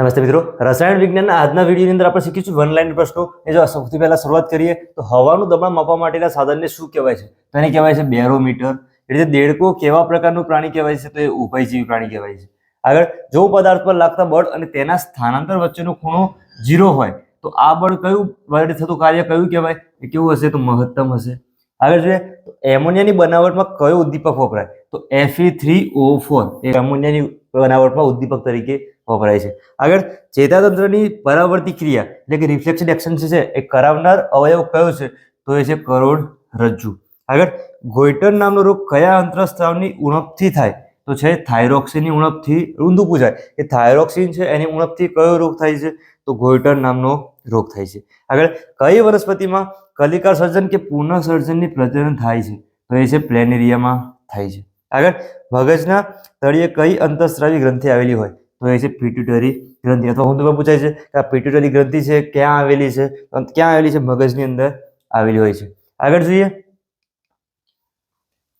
નમસ્તે મિત્રો. રસાયણ વિજ્ઞાનના આજના વિડીયોની અંદર આપણે શીખીશું વન લાઈન પ્રશ્નો. એ જો સૌથી પહેલા શરૂઆત કરીએ, તો હવાનું દબાણ માપવા માટેના સાધનને શું કહેવાય છે? તો એને કહેવાય છે બેરોમીટર. એ રીતે દેડકો કેવા પ્રકારનું પ્રાણી કહેવાય છે? તો એ ઉભયજીવી પ્રાણી કહેવાય છે. આગળ, જો પદાર્થ પર લાગતા બળ અને તેના સ્થાનાંતર વચ્ચેનો ખૂણો ઝીરો હોય, તો આ બળ કયું વડે થતું કાર્ય કયું કહેવાય? એ કેવું હશે? તો મહત્તમ હશે. આગળ જોઈએ, તો એમોનિયાની બનાવટમાં કયો ઉદ્દીપક વપરાય? તો એફઈ થ્રી ઓ ફોર એ એમોનિયાની બનાવટમાં ઉદ્દીપક તરીકે વપરાય છે. આગળ, ચેતાતંત્રની પરાવર્તી ક્રિયા, એટલે કે રિફ્લેક્શન એક્શન છે, એ કરાવનાર અવયવ કયો છે? તો એ છે કરોડ રજ્જુ. આગળ ગોઈટર નામનો રોગ કયા અંતરસ્ત્રાવની ઉણપથી થાય? તો છે થાઇરોક્સિનની ઉણપથી ઊંધું પૂછાય કે થાઇરોક્સિન છે, એની ઉણપથી કયો રોગ થાય છે? તો ગોઈટર નામનો રોગ થાય છે. આગળ, કઈ વનસ્પતિમાં કલિકા સર્જન કે પુનઃ સર્જનની પ્રજનન થાય છે? તો એ છે પ્લેનેરિયામાં થાય છે. આગળ મગજના તળિયે કઈ અંતઃસ્ત્રાવી ગ્રંથિ આવેલી હોય? તો એ છે પિટ્યુટરી ગ્રંથિ. અથવા ઊંધું પૂછાય છે કે આ પિટ્યુટરી ગ્રંથિ છે, ક્યાં આવેલી છે? ક્યાં આવેલી છે? મગજની અંદર આવેલી હોય છે. આગળ જોઈએ.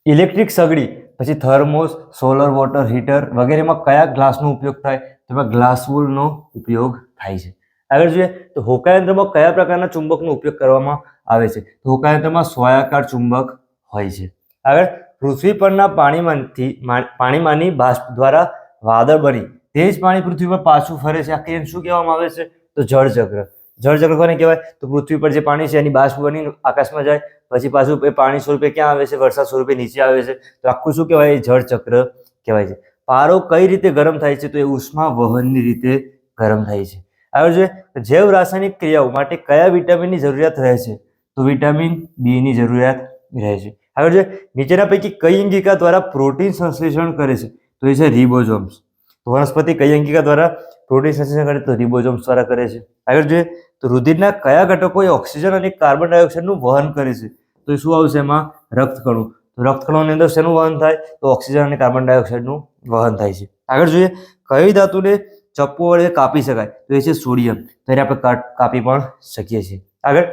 ઇલેક્ટ્રિક સગડી, પછી થર્મોસ, સોલર વોટર હીટર વગેરેમાં કયા ગ્લાસનો ઉપયોગ થાય? તેમાં ગ્લાસ વૂલનો ઉપયોગ થાય છે. આગળ જોઈએ. તો હોકાયંત્રમાં કયા પ્રકારના ચુંબકનો ઉપયોગ કરવામાં આવે છે? તો હોકાયંત્રમાં સ્વાયાકાર ચુંબક હોય છે. આગળ, પૃથ્વી પરના પાણીમાંથી પાણીમાંની બાષ્પ દ્વારા વાદળ બની તે જ પાણી પૃથ્વી પર પાછું ફરે છે. આ ક્રિયાને શું કહેવામાં આવે છે? તો જળચક્ર જળચક્ર કોને કહેવાય? તો પૃથ્વી પર જે પાણી છે એની બાષ્પ બની આકાશમાં જાય. પછી પાછું એ પાણી સ્વરૂપે ક્યાં આવે છે? વરસાદ સ્વરૂપે નીચે આવે છે. તો આખું શું કહેવાય? એ જળચક્ર કહેવાય છે. પારો કઈ રીતે ગરમ થાય છે? તો એ ઉષ્મા વહનની રીતે ગરમ થાય છે. આવે જોઈએ જૈવ રાસાયણિક ક્રિયાઓ માટે કયા વિટામિનની જરૂરિયાત રહે છે? તો વિટામિન બી ની જરૂરિયાત રહે છે. આગળ જોઈએ નીચેના પૈકી કઈ અંગિકા દ્વારા પ્રોટીન સંશ્લેષણ કરે છે? તો એ છે રિબોઝોમ્સ. તો વનસ્પતિ કઈ અંગિકા દ્વારા પ્રોટીન સંશ્લેષણ કરે તો રિબોઝોમ્સ દ્વારા કરે છે. આગળ જોઈએ તો રુધિરના કયા ઘટકો એ ઓક્સિજન અને કાર્બન ડાયોક્સાઇડનું વહન કરે છે? તો શું આવશે એમાં? રક્તકણું. તો રક્તકણોની અંદર શેનું વહન થાય? તો ઓક્સિજન અને કાર્બન ડાયોક્સાઇડનું વહન થાય છે. આગળ જોઈએ કઈ ધાતુને ચપ્પુ વડે કાપી શકાય? તો એ છે સોડિયમ. તો એને આપણે કાપી પણ શકીએ છીએ. આગળ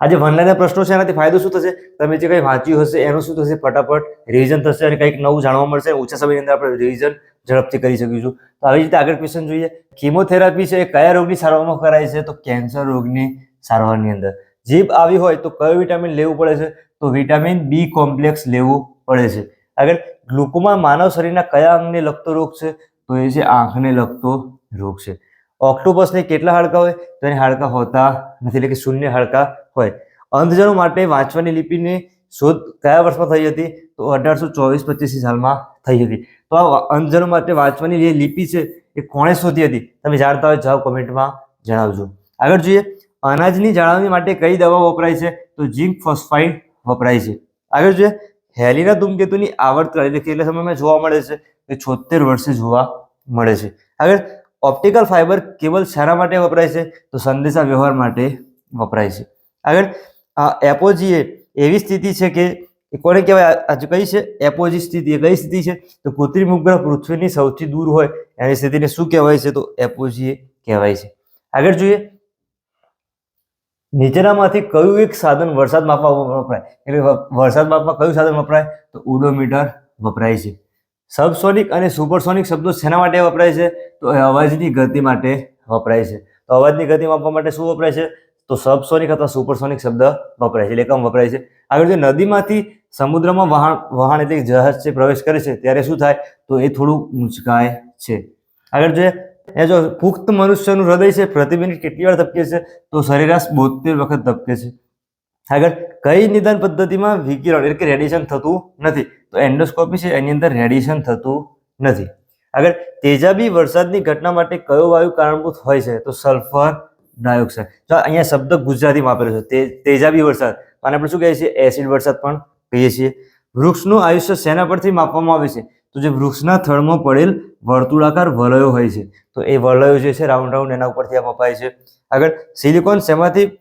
આ જે વનલાઈનના પ્રશ્નો છે, એનાથી ફાયદો શું થશે? તમે જે કંઈ વાંચ્યું હશે, એનું શું થશે? ફટાફટ રિવિઝન થશે અને કંઈક નવું જાણવા મળશે. ઓછા સમયની અંદર આપણે રિવિઝન ઝડપથી કરી શકીશું. તો આવી રીતે આગળ ક્વેશ્ચન જોઈએ. કિમોથેરાપી છે એ કયા રોગની સારવારમાં કરાય છે? તો કેન્સર રોગની સારવારની અંદર. જીભ આવી હોય તો કયો વિટામિન લેવું પડે છે? તો વિટામિન બી કોમ્પ્લેક્સ લેવું પડે છે. આગળ ગ્લુકોમા માનવ શરીરના કયા અંગને લગતો રોગ છે? તો એ છે આંખને લગતો રોગ છે. ઓક્ટોપસને કેટલા હાડકા હોય? તો એને હાડકા હોતા નથી, એટલે કે શૂન્ય હાડકા હોય. અંધજનો માટે વાંચવાની લિપિની શોધ કયા વર્ષમાં થઈ હતી? તો અઢારસો ચોવીસ પચીસની સાલમાં થઈ હતી. તો આ અંધજનો માટે વાંચવાની જે લિપિ છે, એ કોણે શોધી હતી? તમે જાણતા હોય જવાબ કમેન્ટમાં જણાવજો. આગળ જોઈએ. અનાજની જાળવણી માટે કઈ દવા વપરાય છે? તો ઝીંક ફોસ્ફાઇડ વપરાય છે. આગળ જોઈએ. હેલીના ધૂમકેતુની આવર્તન, એટલે કેટલા સમયમાં જોવા મળે છે? એ છોતેર વર્ષે જોવા મળે છે. આગળ ઓપ્ટિકલ ફાઇબર કેબલ શાના માટે વપરાય છે? તો સંદેશા વ્યવહાર માટે વપરાય છે. આગળ, આ એપોજી એવી સ્થિતિ છે કે કોને કહેવાય? આ- આ કઈ છે? એપોજી સ્થિતિ, એ કઈ સ્થિતિ છે? તો કૃત્રિમ ઉપગ્રહ પૃથ્વીની સૌથી દૂર હોય, એની સ્થિતિને શું કહેવાય છે? તો એપોજી કહેવાય છે. આગળ જોઈએ. નીચેનામાંથી કયું એક સાધન વરસાદ માપવા વપરાય? એટલે વરસાદ માપવા કયું સાધન વપરાય? તો ઓડોમીટર વપરાય છે. સબસોનિક અને સુપરસોનિક શબ્દો શેના માટે વપરાય છે? તો એ અવાજની ગતિ માટે વપરાય છે. તો અવાજની ગતિ માપવા માટે શું વપરાય છે? તો સબસોનિક અથવા સુપરસોનિક શબ્દ વપરાય છે. એટલે એકમ વપરાય છે. આગળ જે નદીમાંથી સમુદ્રમાં વહાણ વહાણ એટલે જહાજ છે પ્રવેશ કરે છે, ત્યારે શું થાય? તો એ થોડું ઊંચકાય છે. આગળ જે એ જો પુખ્ત મનુષ્યનું હૃદય છે પ્રતિ મિનિટ કેટલી વાર ધબકે છે? તો સરેરાશ બોતેર વખત ધબકે છે. આગળ કઈ નિદાન પદ્ધતિમાં વિકિરણ એટલે કે રેડિયેશન થતું નથી? તો એન્ડોસ્કોપી છે, એની અંદર રેડિયેશન થતું નથી. આગળ તેજાબી વરસાદની ઘટના માટે કયો વાયુ કારણભૂત હોય છે? તો સલ્ફર ડાયોક્સાઇડ. તો અહીંયા શબ્દ ગુજરાતીમાં વાપર્યો છે તેજાબી વરસાદ. અને આપણે શું કહીએ છીએ? એસિડ વરસાદ પણ કહીએ છીએ. વૃક્ષનું આયુષ્ય શેના પરથી માપવામાં આવે છે? તો જે વૃક્ષના થડમાં પડેલ વર્તુળાકાર વલયો હોય છે. તો એ વલયો જે છે, રાઉન્ડ રાઉન્ડ એના ઉપરથી આ મપાય છે. આગળ સિલિકોન શેમાંથી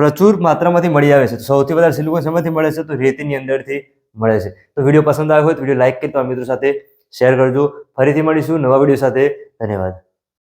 પ્રચુર માત્રામાંથી મળી આવે છે. સૌથી વધારે સિલિકોન શેમાંથી મળે છે? તો રેતીની અંદરથી મળે છે. તો વીડિયો પસંદ આવ્યો હોય તો વીડિયો લાઇક કરી તમારા મિત્રો સાથે શેર કરજો. ફરીથી મળીશું નવા વીડિયો સાથે. ધન્યવાદ.